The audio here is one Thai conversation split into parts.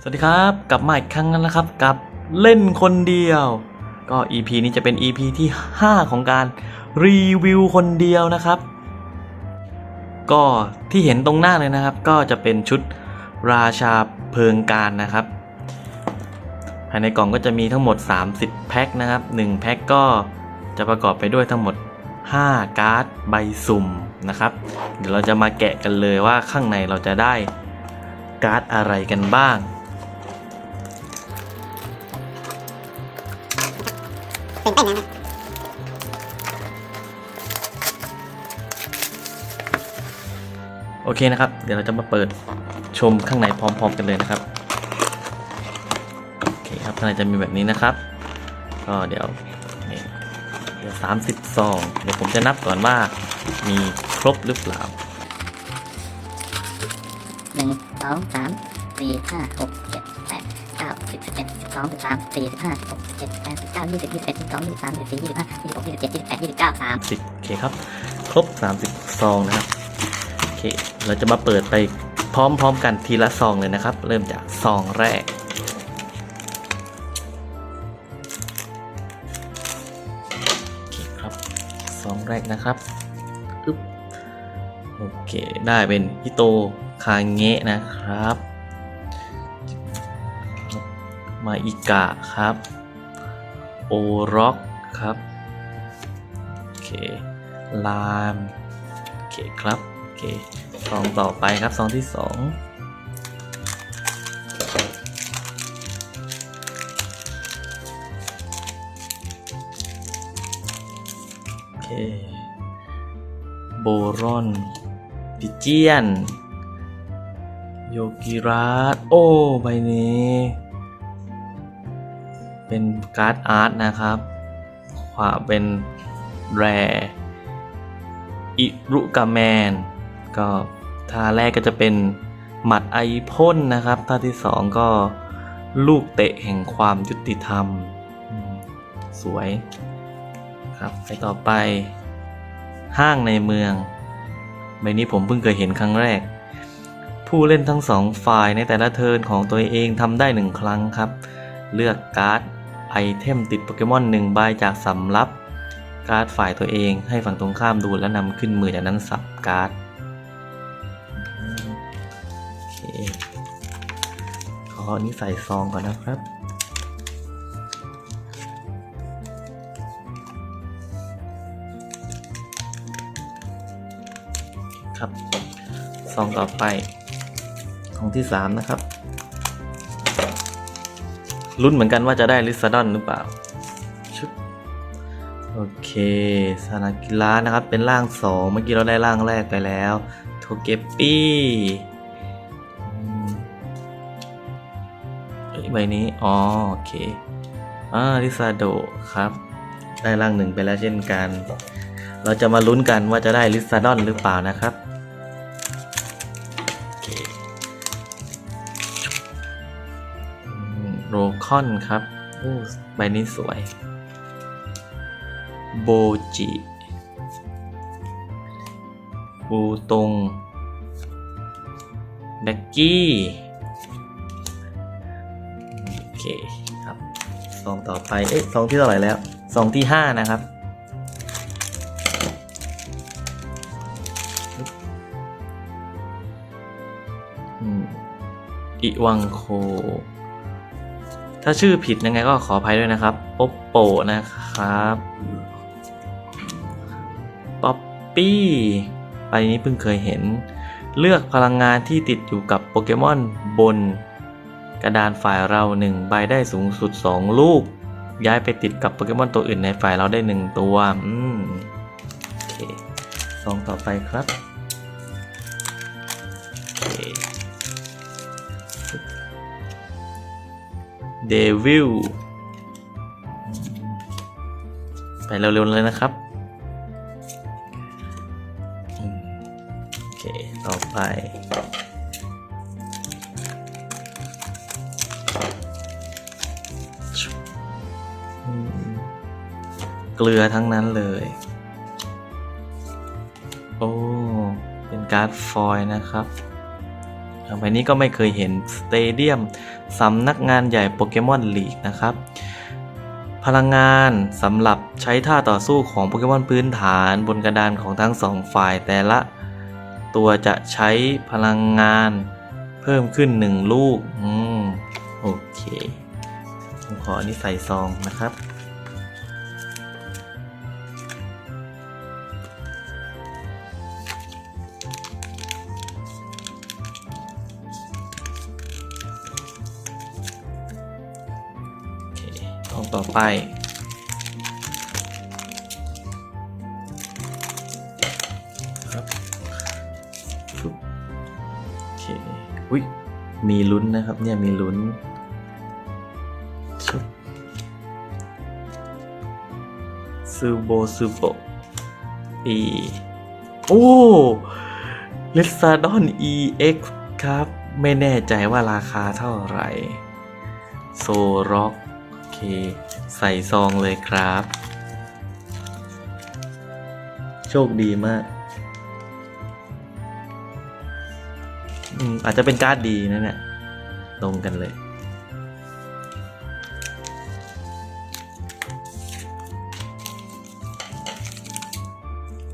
สวัสดีครับกลับมาอีกครั้งแล้วนะครับกับเล่นคนเดียว ก็ EP นี้จะเป็น EP ที่ 5 ของการรีวิวคนเดียวนะครับ ก็ที่เห็นตรงหน้าเลยนะครับ ก็จะเป็นชุดราชาเพลิงการนะครับ ภายในกล่องก็จะมีทั้งหมด 30 แพ็คนะครับ 1 แพ็คก็จะประกอบไปด้วยทั้งหมด 5 การ์ดใบสุ่มนะครับ เดี๋ยวเราจะมาแกะกันเลยว่าข้างในเราจะได้การ์ดอะไรกันบ้าง ตื่นเต้นนะโอเคนะครับ เดี๋ยวเราจะมาเปิดชมข้างในพร้อม ๆ กันเลยนะครับ โอเคครับข้างในจะมีแบบนี้นะครับ ก็เดี๋ยวนี่เดี๋ยวสามสิบซองเดี๋ยวผมจะนับก่อนว่ามีครบหรือเปล่าหนึ่งสองสามสี่ห้าหกเจ็ดแปดเก้าสิบสิบเอ็ดสิบสองสิบสามสี่สิบห้าหกสิบ เจ็ดแปดสิบเก้ายี่สิบยี่สิบเอ็ดยี่สิบสองยี่สิบสามยี่สิบสี่ยี่สิบห้ายี่สิบหกยี่สิบเจ็ดยี่สิบแปดยี่สิบเก้าสามสิบโอเคครับ ครบ30ซองนะครับโอเค เราจะมาเปิดไปพร้อมๆกันทีละซองเลยนะครับ เริ่มจากซองแรกโอเคครับซองแรกนะครับอึ๊บโอเค ได้เป็นฮิโตคาเงะนะครับ มาอิกะครับ โอร็อกครับ โอเค ลาม โอเคครับ โอเคซองต่อไปครับซองที่สองโอเค โบรอนดิเจียน โยกิราสโอ้ ใบนี้ การ์ดอาร์ตนะครับควาเป็นแรอิรุกาแมน ก็ท่าแรกก็จะเป็นหมัดไอพ่นนะครับท่าที่สองก็ลูกเตะแห่งความยุติธรรม สวยครับไปต่อไป ห้างในเมืองใบนี้ผมเพิ่งเคยเห็นครั้งแรก ผู้เล่นทั้งสองฝ่ายในแต่ละเทิร์นของตัวเองทำได้หนึ่งครั้งครับ เลือกการ์ด เทมติดโปเกมอนหนึ่งใบจากสำรับ การ์ดฝ่ายตัวเองให้ฝั่งตรงข้ามดูและนำขึ้นมือจากนั้นสับการ์ดโอเคขออนี้ใส่ซองก่อนนะครับครับซองต่อไปซองที่สามนะครับ ลุ้นเหมือนกันว่าจะได้ลิซาดอนหรือเปล่าชุบโอเคสานะกีฬานะครับ เป็นร่างสองเมื่อกี้เราได้ร่างแรกไปแล้วโทเกปปี้เอ้ยใบนี้ อ๋อ โอเค อ่าลิซาโดครับ ได้ร่างหนึ่งไปแล้วเช่นกัน เราจะมาลุ้นกันว่าจะได้ลิซาดอนหรือเปล่านะครับ คอนครับโอ้ใบนี้สวย โบจิบูตงแบ็กกี้ โอเคครับซองต่อไป เอ๊ะซองที่เท่าไหร่แล้วซองที่ห้านะครับอืมอิวังโค ถ้าชื่อผิดยังไงก็ขออภัยด้วยนะครับโปปโปนะครับป๊อปปี้ไปนี้เพิ่งเคยเห็น เลือกพลังงานที่ติดอยู่กับโปเกมอนบน กระดานฝ่ายเราหนึ่งใบได้สูงสุด 2 ลูก ย้ายไปติดกับโปเกมอนตัวอื่นในฝ่ายเราได้ 1 ตัว อืม โอเคซองต่อไปครับ เดวิลไปเร็วๆเลยนะครับ โอเค ต่อไป เกลือทั้งนั้นเลย โอ้ เป็นการ์ดฟอยล์นะครับ ใบนี้ก็ไม่เคยเห็นสเตเดียมสำนักงานใหญ่โปเกมอนลีกนะครับ พลังงานสำหรับใช้ท่าต่อสู้ของโปเกมอนพื้นฐานบนกระดานของทั้งสองฝ่ายแต่ละ ตัวจะใช้พลังงานเพิ่มขึ้นหนึ่งลูก อืม โอเคผมขออันนี้ใส่ซองนะครับ ซองต่อไป ครับโอเคอุ้ยมีลุ้นนะครับเนี่ยมีลุ้นซูโบซูโบปีโอ้เลสซาดอน EX ครับ ไม่แน่ใจว่าราคาเท่าไหร่ โซร็อก เคใส่ซองเลยครับ โชคดีมากอืมอาจจะเป็นการ์ดดีนะเนี่ยตรงกันเลย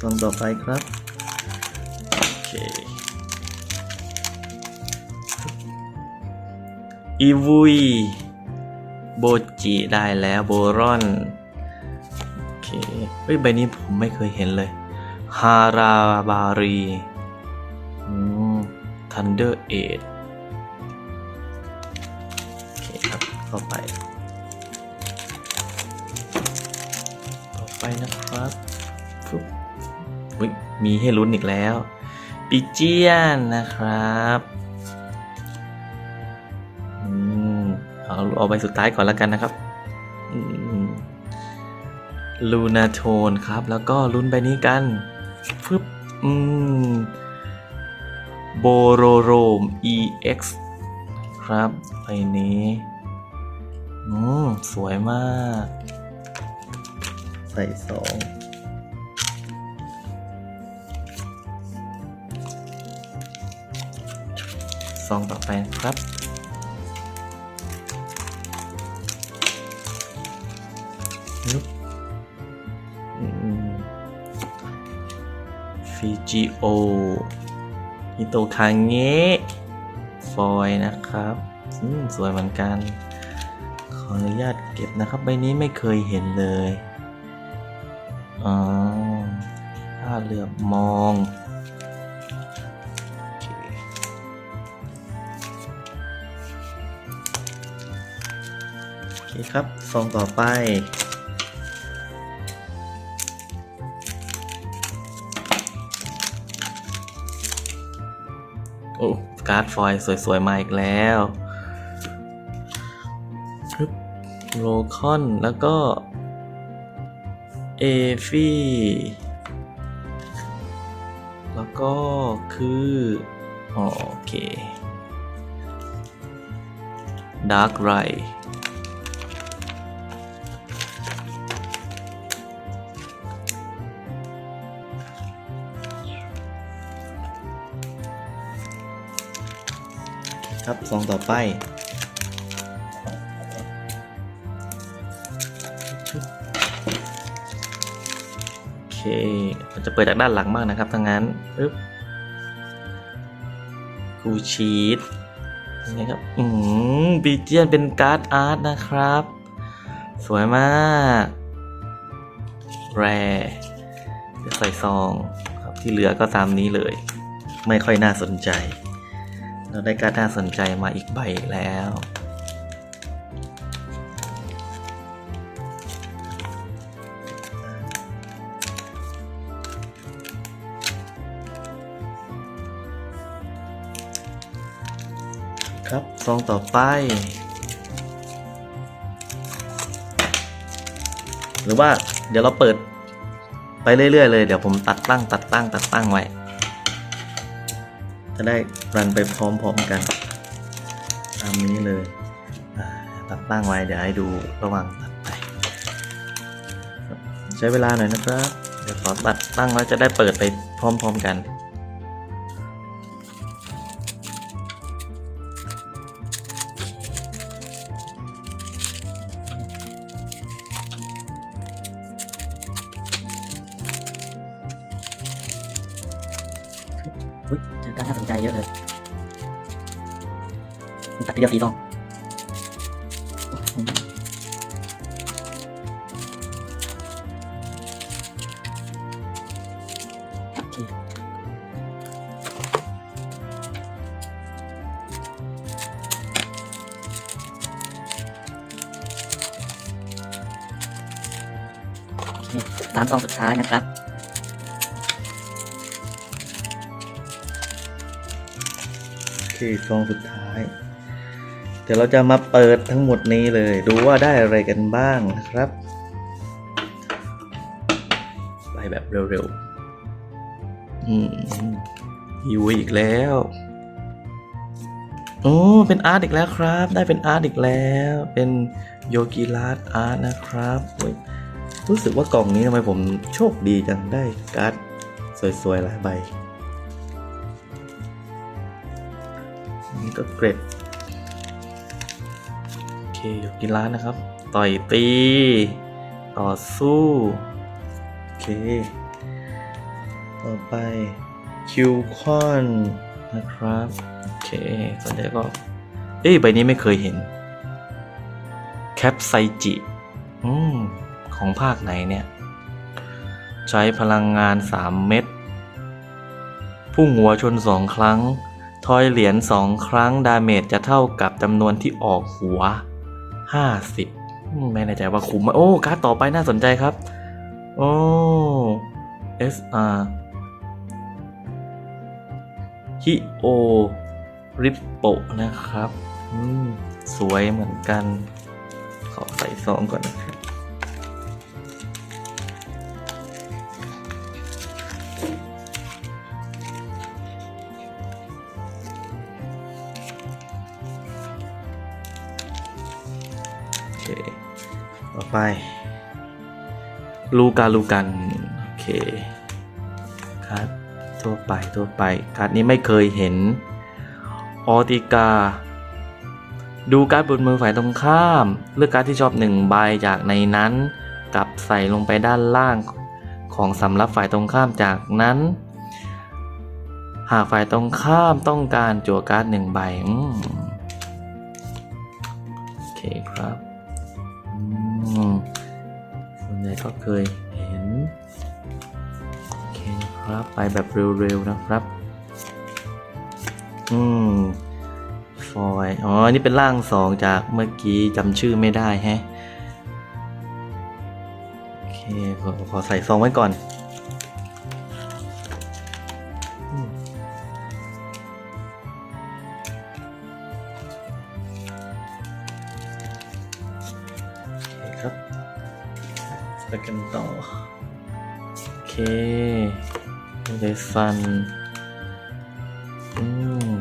ตอนต่อไปครับ โอเคอีวุย บจิได้แล้วโบรอนโอเคเฮ้ยใบนี้ผมไม่เคยเห็นเลยฮาราบารีอืม Thunder e i g h โอเคครับเข้าไป ต่อไปนะครับฟึบอุ๊ยมีให้ลุ้นอีกแล้ว ปิเจียนนะครับ อาเอาใบสุดท้ายก่อนแล้วกันนะครับลูนาโทนครับ แล้วก็ลุ้นใบนี้กันฟึบอืมโบโรโรม EX ครับใบนี้อืมสวยมาก ใส่สองซองต่อไปครับ จิโอฮิโตคาเงะฟอยนะครับสวยเหมือนกัน ขออนุญาตเก็บนะครับ ใบนี้ไม่เคยเห็นเลยอ๋อถ้าเหลือบมองโอเคครับซองต่อไป การ์ดฟอยล์สวย ๆ มาอีกแล้วโลคอน แล้วก็ เอฟี่ แล้วก็คืออ๋อโอเคดาร์กไร ครับซองต่อไปโอเคมันจะเปิดจากด้านหลังมากนะครับทั้งนั้นปึ๊บกูชีตนี่ครับ อืมบีเจียนเป็นการ์ดอาร์ตนะครับ สวยมาก แรใส่ซองครับที่เหลือก็ตามนี้เลย ไม่ค่อยน่าสนใจ เราได้การ์ดน่าสนใจมาอีกใบแล้ว ครับซองต่อไป หรือว่าเดี๋ยวเราเปิดไปเรื่อยๆเลย เดี๋ยวผมตัดตั้งตัดตั้งตัดตั้งไว้ จะได้รันไปพร้อมๆกัน ตามนี้เลยตัดตั้งไว้เดี๋ยวให้ดูระหว่างตัดไป ใช้เวลาหน่อยนะครับ เดี๋ยวขอตัดตั้งแล้วจะได้เปิดไปพร้อมๆกัน เดียวสี่ซองโอ้โหโอเคโอเคสามซองสุดท้ายนะครับโอเคซองสุดท้าย เดี๋ยวเราจะมาเปิดทั้งหมดนี้เลย ดูว่าได้อะไรกันบ้างนะครับไปแบบเร็วๆอืมหิวอีกแล้วโอ้เป็นอาร์ตอีกแล้วครับ ได้เป็นอาร์ตอีกแล้ว เป็นโยกิราร์อาร์ตนะครับโอ้ยรู้สึกว่ากล่องนี้ทำไมผมโชคดีจังได้การ์ดสวยๆหลายใบนนี้ก็เกรด อเคโยกิราร์ตนะครับ ต่อยตี ต่อสู้ โอเค ต่อไปคิวคอนนะครับ โอเคส่วนใหญ่ก็ เอ้ยใบนี้ไม่เคยเห็น แคปไซจิอืมของภาคไหนเนี่ย ใช้พลังงาน 3 เม็ดพุ่งหัวชน 2 ครั้ง ทอยเหรียญ 2 ครั้ง ดาเมจจะเท่ากับจำนวนที่ออกหัว 50อืมไม่แน่ใจว่าคุ้มไหมโอ้ การ์ดต่อไปน่าสนใจครับ โอ้ SR ฮิโอริปโปนะครับ สวยเหมือนกัน ขอใส่ซองก่อนนะครับ ไป ลูกาลูกันโอเคครับทั่วไปทั่วไปการ์ดนี้ไม่เคยเห็น ออติกา ดูการ์ดบนมือฝ่ายตรงข้าม เลือกการ์ดที่ชอบหนึ่งใบจากในนั้นกลับใส่ลงไปด้านล่างของสำรับฝ่ายตรงข้ามจากนั้น หากฝ่ายตรงข้ามต้องการจั่วการ์ดหนึ่งใบโอเคครับ ส่วนใหญ่ก็เคยเห็น โอเคครับ ไปแบบเร็วๆนะครับ อืมฟอยอ๋อ นี่เป็นร่างสองจากเมื่อกี้จำชื่อไม่ได้แฮะ โอเค ขอขอใส่ซองไว้ก่อน ฟันอืม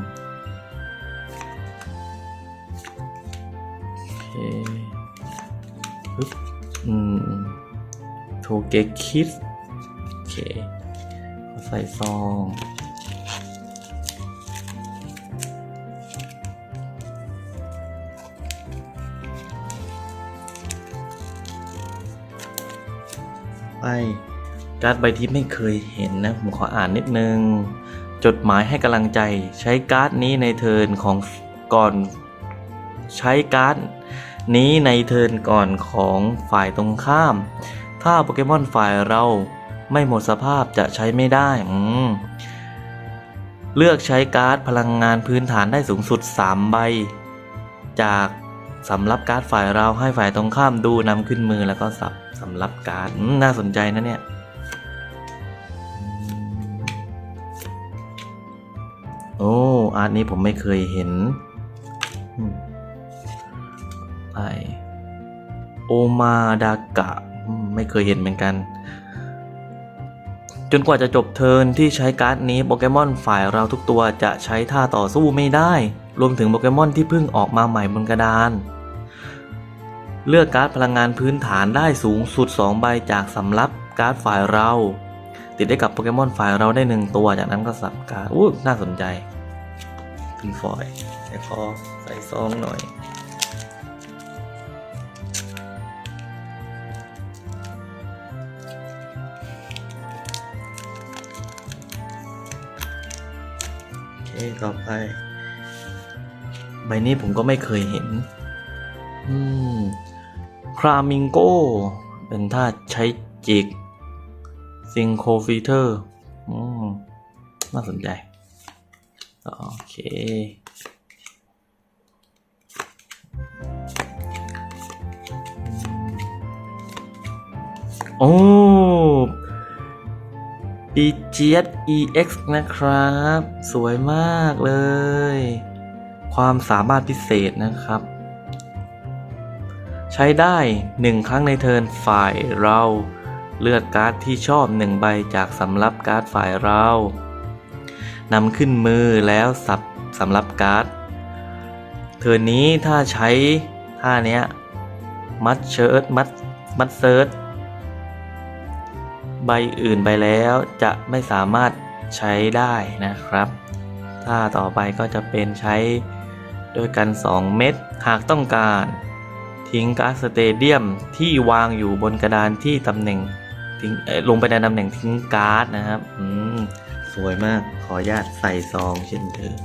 โอเคปึ๊บอืมโทเกคิดโอเคใส่ซองไป การ์ดใบที่ไม่เคยเห็นนะ ผมขออ่านนิดนึง จดหมายให้กำลังใจ ใช้การ์ดนี้ในเทิร์นของก่อนใช้การ์ดนี้ในเทิร์นก่อนของฝ่ายตรงข้าม ถ้าโปเกมอนฝ่ายเราไม่หมดสภาพจะใช้ไม่ได้อืมเลือกใช้การ์ดพลังงานพื้นฐานได้สูงสุด 3 ใบ จากสำรับการ์ดฝ่ายเราให้ฝ่ายตรงข้ามดูนำขึ้นมือแล้วก็สับสำรับการ์ดน่าสนใจนะเนี่ย อาร์ตนี้ผมไม่เคยเห็นอืมไปโอมาดากะ ไม่เคยเห็นเหมือนกัน จนกว่าจะจบเทิร์นที่ใช้การ์ดนี้โปเกมอนฝ่ายเราทุกตัวจะใช้ท่าต่อสู้ไม่ได้ รวมถึงโปเกมอนที่เพิ่งออกมาใหม่บนกระดาน เลือกการ์ดพลังงานพื้นฐานได้สูงสุด 2 ใบจากสำรับการ์ดฝ่ายเรา ติดได้กับโปเกมอนฝ่ายเราได้ 1 ตัวจากนั้นก็สับการ์ดอู้น่าสนใจ พินฟอยใส่คอใส่ซองหน่อย โอเคต่อไป ใบนี้ผมก็ไม่เคยเห็น อืมครามิงโกเป็นท่าใช้จิกซิงโคฟีเตอร์อืมน่าสนใจ โอเคโอ้ปีเจียด EX นะครับ สวยมากเลย ความสามารถพิเศษนะครับ ใช้ได้หนึ่งครั้งในเทิร์นฝ่ายเรา เลือกการ์ดที่ชอบหนึ่งใบจากสำรับการ์ดฝ่ายเรา นำขึ้นมือแล้วสับสำหรับการ์ด เทิร์นนี้ถ้าใช้ท่าเนี้ยมัดเชิร์ตมัดมัดเซิร์ชใบอื่นไปแล้วจะไม่สามารถใช้ได้นะครับ ถ้าต่อไปก็จะเป็นใช้ด้วยกัน 2 เม็ดหากต้องการ ทิ้งการ์ดสเตเดียมที่วางอยู่บนกระดานที่ตำแหน่งทิ้งลงไปในตำแหน่งทิ้งการ์ดนะครับอืม สวยมากขออนุญาตใส่ซองเช่นเดิม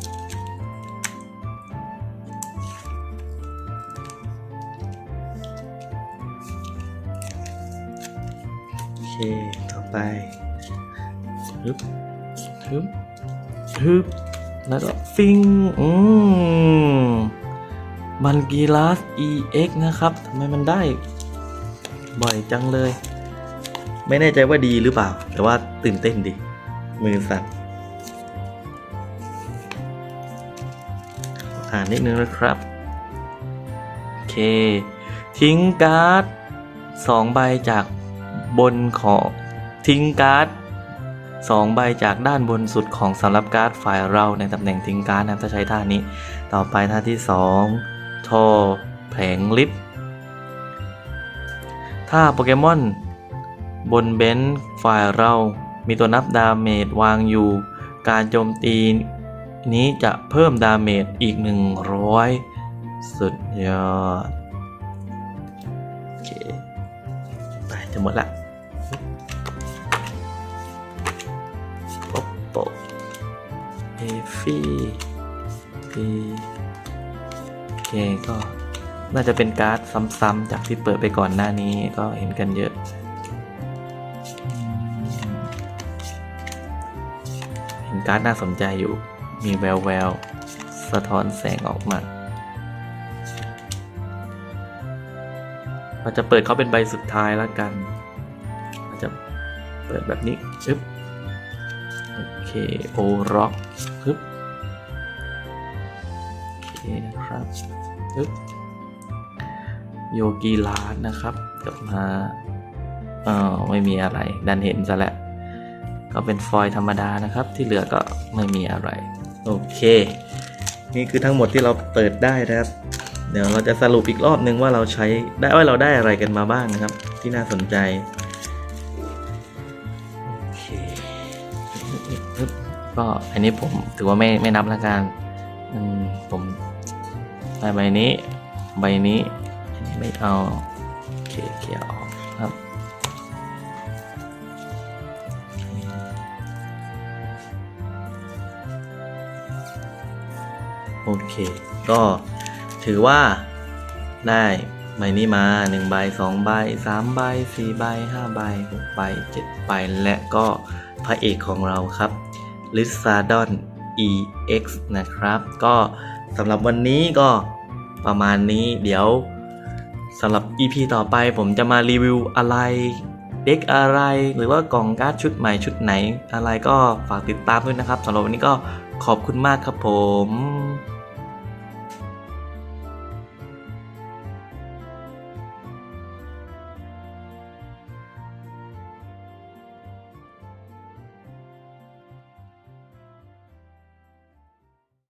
โอเค ต่อไปฮึบฮึบฮึบแล้วก็ฟิงอืมบันกีลาส EX นะครับทำไมมันได้ บ่อยจังเลย ไม่แน่ใจว่าดีหรือเปล่า แต่ว่าตื่นเต้นดิ มือสั่นขออ่านนิดนึงนะครับ โอเค ทิ้งการ์ดสองใบจากบนของทิ้งการ์ดสองใบจากด้านบนสุดของสำหรับการ์ดฝ่ายเราในตำแหน่งทิ้งการ์ดนะครับถ้าใช้ท่านี้ ต่อไปท่าที่สองโทอแผงลิฟถ้าโปเกมอนบนเบนช์ฝ่ายเรา มีตัวนับดาเมจวางอยู่ การโจมตีนี้จะเพิ่มดาเมจอีก 100 สุดยอด โอเค ไปจะหมดละโปโปเอฟี่พีโอเคก็น่าจะเป็นการ์ดซ้ำๆจากที่เปิดไปก่อนหน้านี้ก็เห็นกันเยอะ เห็นการ์ดน่าสนใจอยู่ มีแววแววสะท้อนแสงออกมาเราจะเปิดเขาเป็นใบสุดท้ายแล้วกันเราจะเปิดแบบนี้ชึบโอเคโอร็อกฮึบโอเคนะครับฮึบโยกีลานนะครับกลับมาอ๋อไม่มีอะไร ดันเห็นซะแล้ว ก็เป็นฟอยล์ธรรมดานะครับ ที่เหลือก็ไม่มีอะไร โอเค นี่คือทั้งหมดที่เราเปิดได้นะครับ เดี๋ยวเราจะสรุปอีกรอบนึงว่าเราใช้ได้ว่าเราได้อะไรกันมาบ้างนะครับ ที่น่าสนใจโอเคก็อันนี้ผมถือว่าไม่ไม่นับละกันอืมผมได้ใบนี้ ใบนี้อันนี้ไม่เอาโอเคเคลียร์ออก โอเค ก็ถือว่าได้ใบนี้มา1ใบ2ใบ3ใบ4ใบ5ใบ6ใบ7ใบและก็พระเอกของเราครับลิซาดอน EX นะครับ ก็สำหรับวันนี้ก็ประมาณนี้เดี๋ยวสำหรับ EP ต่อไปผมจะมารีวิวอะไร เด็กอะไรหรือว่ากล่องการ์ดชุดใหม่ชุดไหน อะไรก็ฝากติดตามด้วยนะครับสำหรับวันนี้ก็ขอบคุณมากครับผม